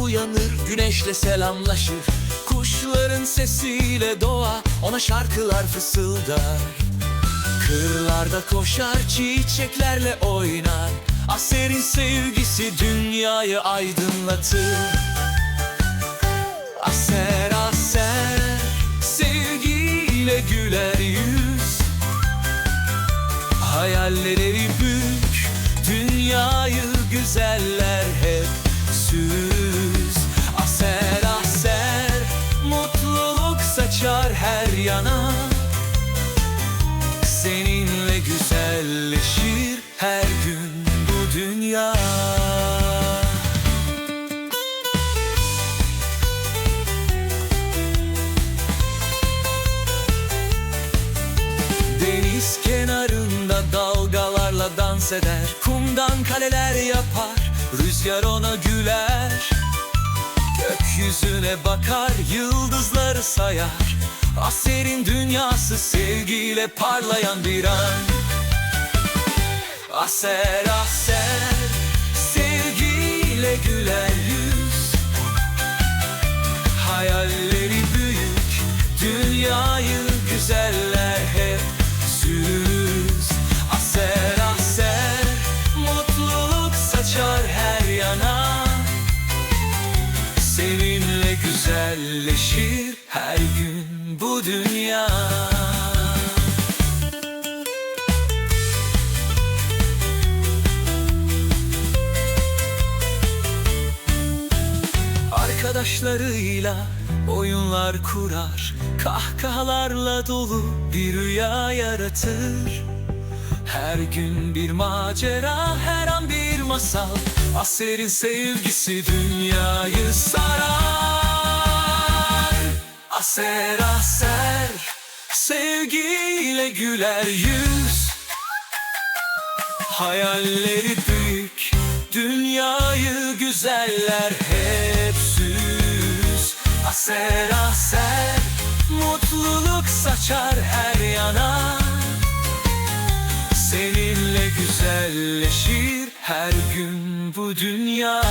uyanır güneşle selamlaşır. Kuşların sesiyle doğa ona şarkılar fısıldar. Kırlarda koşar çiçeklerle oynar. Aser'in sevgisi dünyayı aydınlatır. Aser aser sevgiyle güler yüz. Hayalleri büyük dünyayı güzeller hep saçar her yana. Seninle güzelleşir her gün bu dünya. Deniz kenarında dalgalarla dans eder Kumdan kaleler yapar Rüzgar ona güler Gökyüzüne bakar Yıldızları sayar. Aser'in dünyası sevgiyle parlayan bir an. Aser aser Sevgiyle güler yüz. Hayalleri güzelleşir her gün bu dünya. Arkadaşlarıyla oyunlar kurar Kahkahalarla dolu bir rüya yaratır. Her gün bir macera, her an bir masal. Aser'in sevgisi dünyayı sarar Aser aser Sevgiyle güler yüz. Hayalleri büyük Dünyayı güzeller hep süz. Aser aser Mutluluk saçar her yana. Seninle güzelleşir her gün bu dünya